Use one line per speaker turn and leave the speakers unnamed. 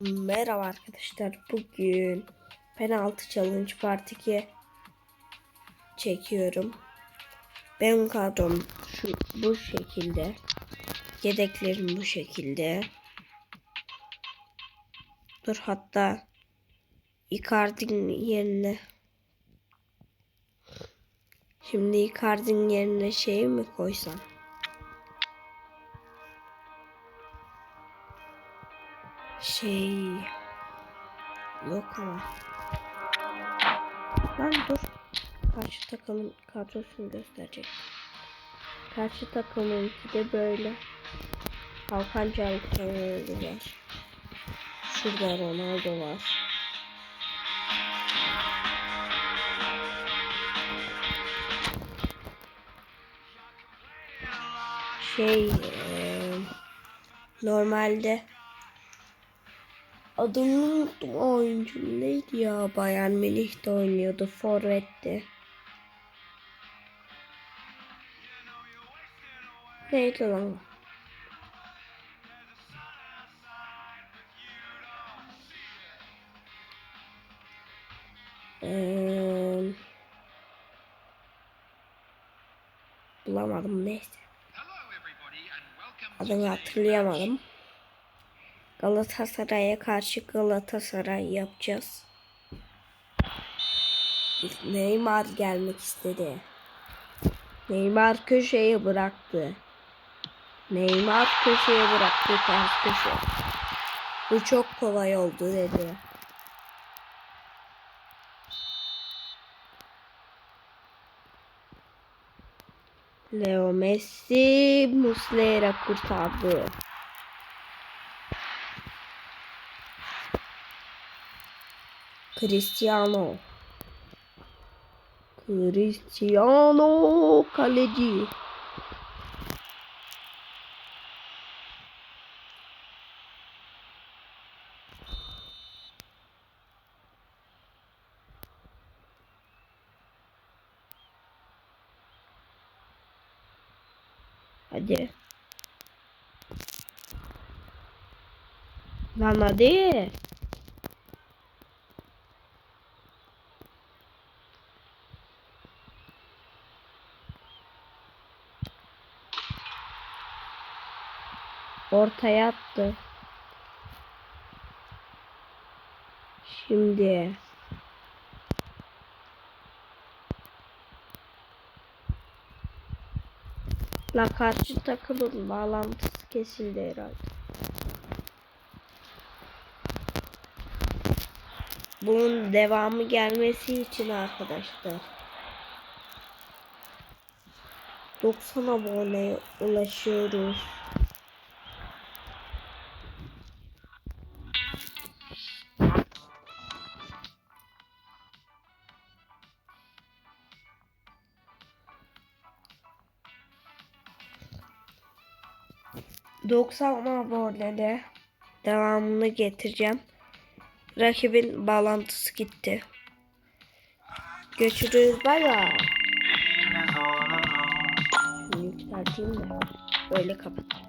Merhaba arkadaşlar. Bugün penaltı challenge part 2 çekiyorum. Benim kadrom şu bu şekilde. Yedeklerim bu şekilde. Dur hatta Icardi'nin yerine Şimdi Icardi'nin yerine şey mi koysam? Şey yok ama. Lan dur. Karşı takımın kadrosunu gösterecek. Karşı takımınki de böyle. Hakan Çalhanoğlu var. Şurada Ronaldo var. Şey eee, normalde Adını unuttum o oyuncu neydi ya Bayern Münih'te oynuyordu forvetti. Neydi lan? Eee bulamadım neyse. Adını hatırlayamadım. Galatasaray'a karşı Galatasaray yapacağız. Neymar gelmek istedi. Neymar köşeye bıraktı. Neymar köşeye bıraktı ters köşe. Bu çok kolay oldu dedi. Leo Messi Muslera kurtardı. Cristiano. Cristiano kaleci. Hadi. Lan hadi. Ortaya attı. Şimdi. La karşı takımın bağlantısı kesildi herhalde. Bunun devamı gelmesi için arkadaşlar. 90 aboneye ulaşıyoruz. Doksan abonede devamını getireceğim. Rakibin bağlantısı gitti. Görüşürüz. Bay bay. Yükselteyim de. Öyle kapat.